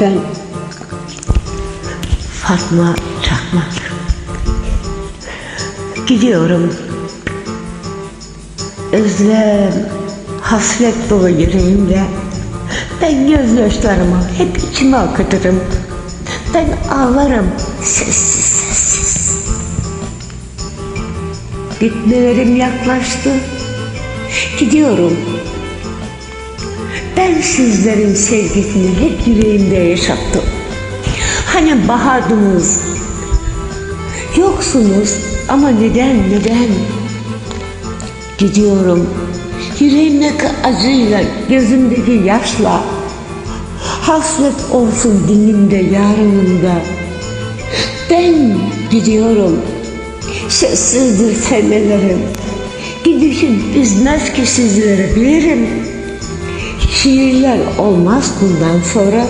Ben Fatma Çakmak. Gidiyorum. Özlem, hasret dolu yüreğimle ben gözyaşlarımı hep içime akıtırım. Ben ağlarım sessiz sessiz. Gitmelerim yaklaştı. Gidiyorum. Ben sizlerin sevgisini hep yüreğimde yaşattım. Hani bahardınız, yoksunuz ama neden, neden? Gidiyorum, yüreğimdeki acıyla, gözümdeki yaşla, hasret olsun dilimde, yarınımda. Ben gidiyorum, sessizdir sevmelerim. Gidişim üzmez ki sizleri bilirim. Şiirler olmaz bundan sonra.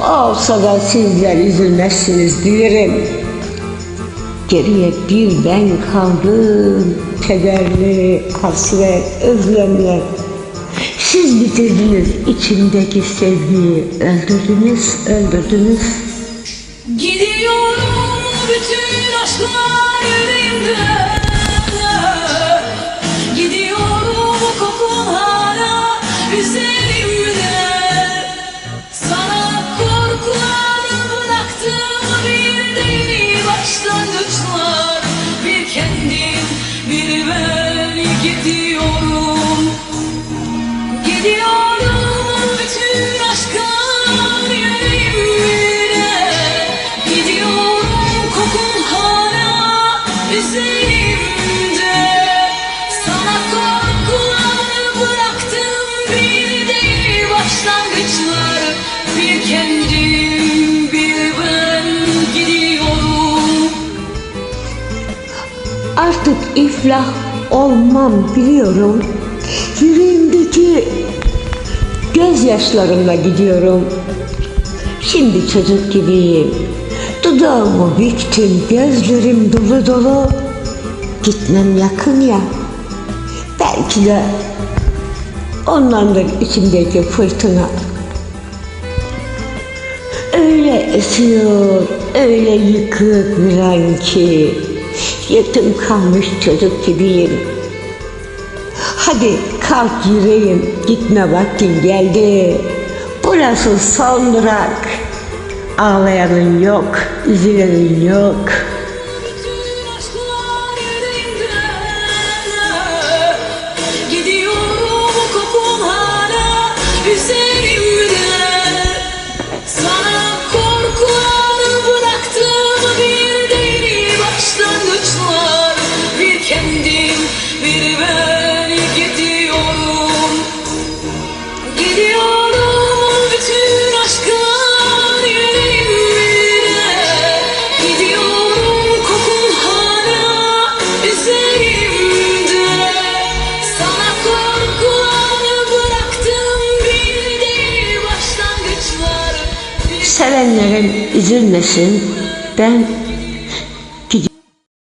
Olsa da sizler üzülmezsiniz bilirim. Geriye bir ben kaldım. Kederli, hasret, özlemler. Siz bitirdiniz içimdeki sevgiyi. Öldürdünüz, öldürdünüz. Gidiyorum bütün aşklar yüreğimde Gidiyorum kokun hala üzerimde kendim bir ben gidiyorum Artık iflah olmam biliyorum. Yüreğimdeki gözyaşlarımla gidiyorum. Şimdi çocuk gibiyim. Dudağımı büktüm, gözlerim dolu dolu. Gitmem yakın ya. Belki de ondandır içimdeki fırtına. Öyle esiyor, öyle yıkık bir ki yetim kalmış çocuk gibiyim. Hadi kalk yüreğim, gitme vaktin geldi. Burası son durak. Ağlayanın yok, üzülenin yok. Gidiyorum kokun Sevenlerin üzülmesin, ben